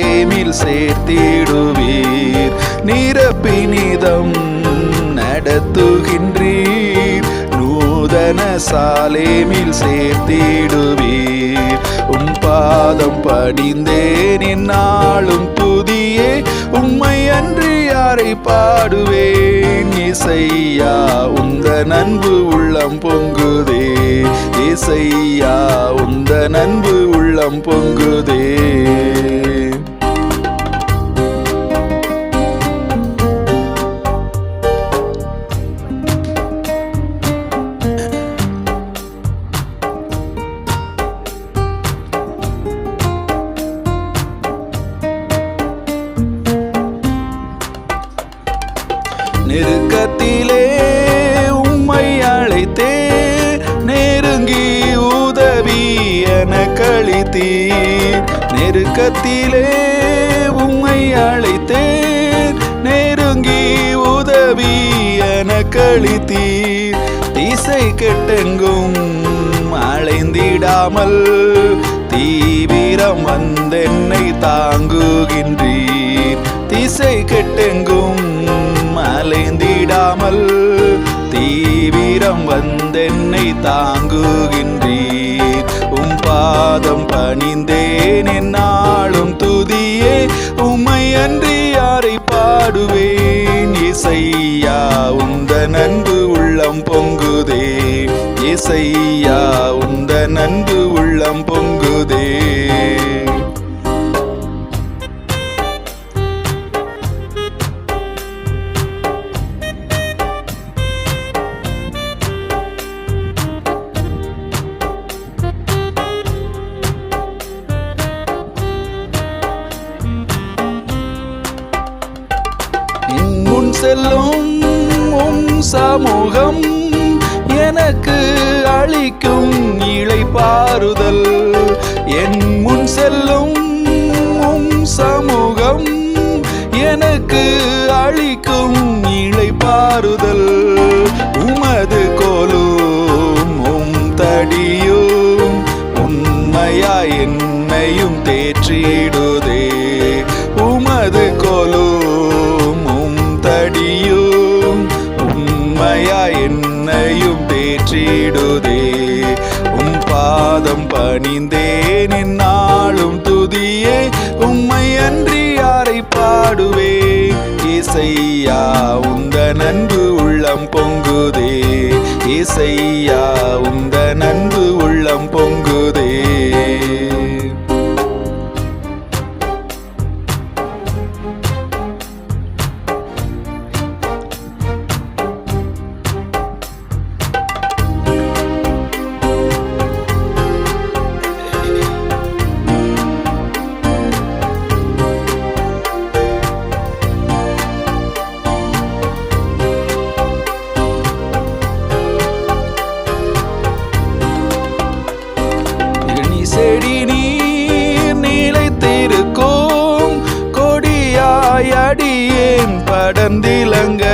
பிரேமில் சேர்த்திடுவீர். நிரப்பினிதம் நடத்துகின்றீர். நூதன சாலேமில் சேர்த்திடுவீர். உம் பாதம் படிந்தேன் என்னாலும் புதியே. உம்மை அன்றி யாரை பாடுவேன்? இசையா உந்த நன்பு உள்ளம் பொங்குதே. இசையா உந்த நன்பு உள்ளம் பொங்குதே. நெருக்கத்திலே உம்மை அழைத்தே நெருங்கி உதவி என கழித்தீ நெருக்கத்திலே உம்மை அழைத்தே நெருங்கி உதவி என கழித்தீர் திசை கெட்டெங்கும் அலைந்திடாமல் தீவிரம் வந்தென்னை தாங்குகின்றீர். திசை கெட்டெங்கும் அலைந்திடாமல் தீவிரம் வந்தென்னை தாங்குகின்றீர். உம் பாதம் பணிந்தேன் என்னாலும் துதியே உம்மை அன்றி யாரை பாடுவேன்? இசையா உந்த நன்பு உள்ளம் பொங்குதே. இசையா உந்த நன்பு உள்ளம் பொங்குதே. சமூகம் எனக்கு அளிக்கும் இளைப்பாறுதல். என் முன் செல்லும் சமூகம் எனக்கு அளிக்கும் இளைப்பாறுதல். உமது கோலு பணிந்தேன் என்னாலும் துதியே உம்மை அன்றி யாரை பாடுவே? இசையா உந்த நன்பு உள்ளம் பொங்குதே. இசையா உந்த நன்பு உள்ளம் பொங்கு கடந்திலங்க.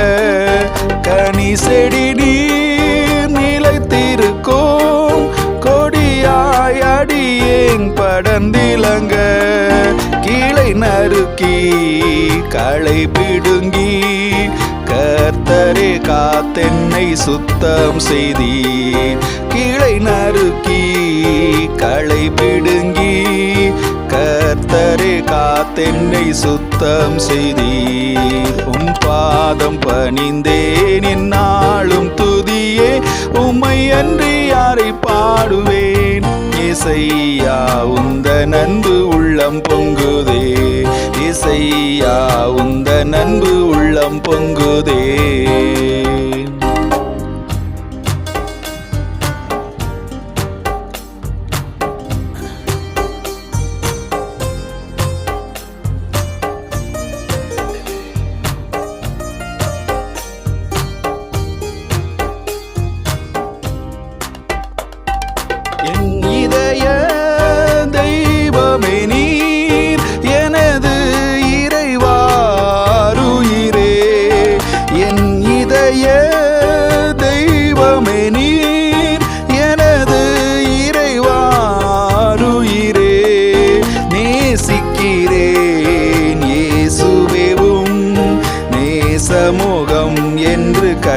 கனி செடி நீர் நிலைத்திருக்கும். கொடியாயடியேன் படந்திலங்க. கீழே நறுக்கி களை பிடுங்கி கர்த்தரே காத்தென்னை சுத்தம் செய்தி கீழை நறுக்கி களை பிடுங்கி கர்த்தரே காத்தென்னை சுத்தம் செய்தீர். உம் பாதம் பணிந்தேன் என்னாலும் துதியே. உம்மை அன்றி யாரை பாடுவேன்? இசையா உந்த நன்பு உள்ளம் பொங்குதே. இசையா உந்த நன்பு உள்ளம் பொங்குதே.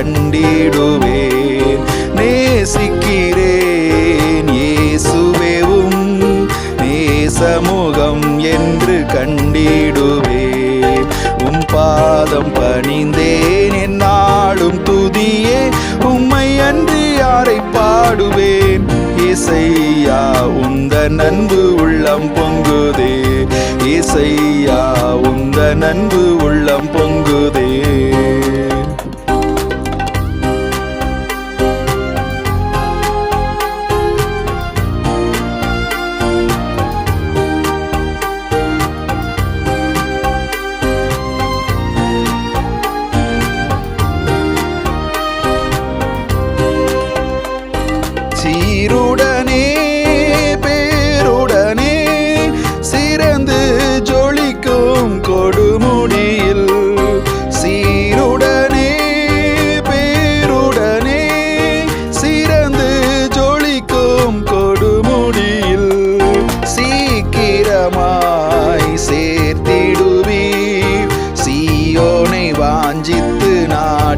கண்டிடுவேன். நேசிக்கிறேன் இயேசுவேவும் நேசமுகம் என்று கண்டிடுவேன். உம் பாதம் பணிந்தேன் என்னாலும் துதியே உம்மை அன்றி யாரை பாடுவேன்? இசையா உந்த நன்பு உள்ளம் பொங்குதே. இசையா உந்த நன்பு உள்ளம் பொங்குதே.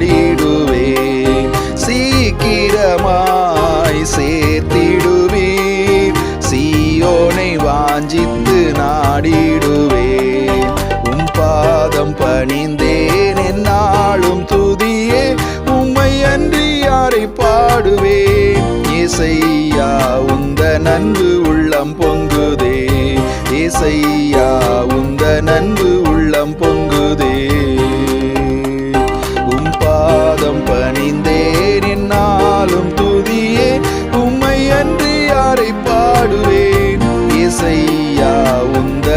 பாடிடுவே சீக்கிரமாய் சேர்த்திடுவீர் சீயோனை வாஞ்சித்து நாடிடுவேன். உம் பாதம் பணிந்தேன் என்னாலும் துதியே உம்மை அன்றி யாரை பாடுவேன்? இசையா உந்த நன்பு உள்ளம் பொங்குதே. இசையா உந்த நன்பு உள்ளம்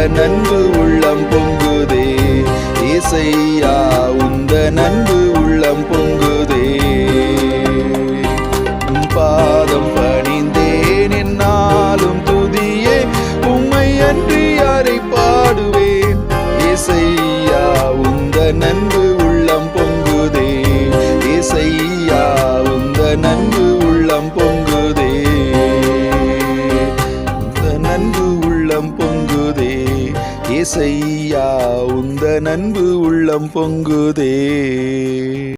நன்பு உள்ளம் பொங்குதே. இசையா உந்த நன்பு உள்ளம் பொங்குதே. பாதம் பணிந்தேன் என்னாலும் துதியே. உம்மை அன்றி யாரை பாடுவேன்? இசையா உந்த நன்பு செய்யா உந்த நன்பு உள்ளம் பொங்குதே.